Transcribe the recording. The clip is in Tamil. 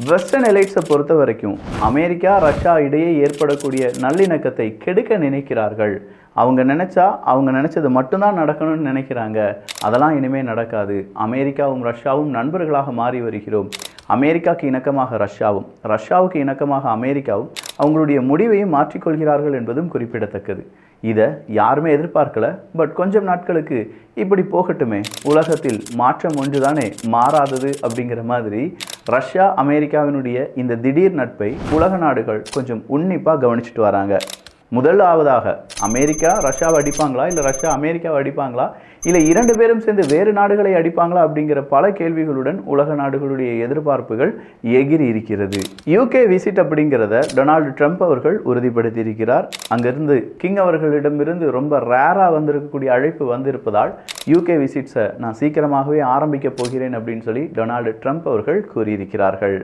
வெஸ்டர்ன் எலைட்ஸை பொறுத்த வரைக்கும் அமெரிக்கா ரஷ்யா இடையே ஏற்படக்கூடிய நல்லிணக்கத்தை கெடுக்க நினைக்கிறார்கள். அவங்க நினச்சா அவங்க நினச்சது மட்டும்தான் நடக்கணும்னு நினைக்கிறாங்க. அதெல்லாம் இனிமேல் நடக்காது. அமெரிக்காவும் ரஷ்யாவும் நண்பர்களாக மாறி வருகிறோம். அமெரிக்காவுக்கு இணக்கமாக ரஷ்யாவும் ரஷ்யாவுக்கு இணக்கமாக அமெரிக்காவும் அவங்களுடைய முடிவையும் மாற்றிக்கொள்கிறார்கள் என்பதும் குறிப்பிடத்தக்கது. இதை யாருமே எதிர்பார்க்கல பட் கொஞ்சம் நாட்களுக்கு இப்படி போகட்டுமே உலகத்தில் மாற்றம் ஒன்றுதானே மாறாதது அப்படிங்கிற மாதிரி ரஷ்யா அமெரிக்காவினுடைய இந்த திடீர் நட்பை உலக நாடுகள் கொஞ்சம் உன்னிப்பாக கவனிச்சுட்டு வராங்க. முதலாவதாக அமெரிக்கா ரஷ்யாவை அடிப்பாங்களா? இல்லை ரஷ்யா அமெரிக்காவை அடிப்பாங்களா? இல்லை இரண்டு பேரும் சேர்ந்து வேறு நாடுகளை அடிப்பாங்களா? அப்படிங்கிற பல கேள்விகளுடன் உலக நாடுகளுடைய எதிர்பார்ப்புகள் எகிரி இருக்கிறது. யூகே விசிட் அப்படிங்கிறத டொனால்டு ட்ரம்ப் அவர்கள் உறுதிப்படுத்தி இருக்கிறார் அங்கிருந்து கிங் அவர்களிடமிருந்து ரொம்ப ரேராக வந்திருக்கக்கூடிய அழைப்பு வந்திருப்பதால் யூகே விசிட்ஸை நான் சீக்கிரமாகவே ஆரம்பிக்க போகிறேன் அப்படின்னு சொல்லி டொனால்டு ட்ரம்ப் அவர்கள் கூறியிருக்கிறார்கள்.